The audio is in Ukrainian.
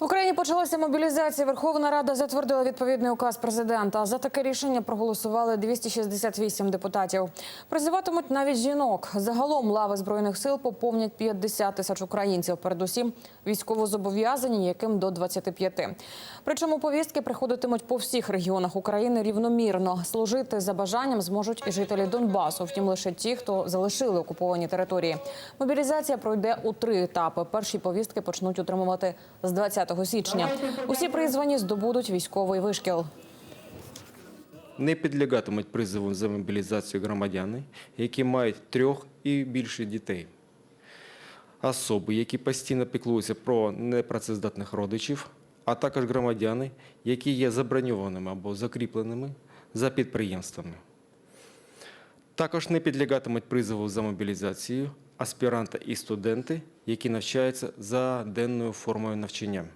В Україні почалася мобілізація. Верховна Рада затвердила відповідний указ президента. За таке рішення проголосували 268 депутатів. Призиватимуть навіть жінок. Загалом лави збройних сил поповнять 50 тисяч українців. Передусім військовозобов'язані, яким до 25. Причому повістки приходитимуть по всіх регіонах України рівномірно. Служити за бажанням зможуть і жителі Донбасу. Втім, лише ті, хто залишили окуповані території. Мобілізація пройде у три етапи. Перші повістки почнуть отримувати з 20 січня. Усі призвані здобудуть військовий вишкіл. Не підлягатимуть призову за мобілізацію громадяни, які мають трьох і більше дітей. Особи, які постійно піклуються про непрацездатних родичів, а також громадяни, які є заброньованими або закріпленими за підприємствами. Також не підлягатимуть призову за мобілізацію аспіранти і студенти, які навчаються за денною формою навчання.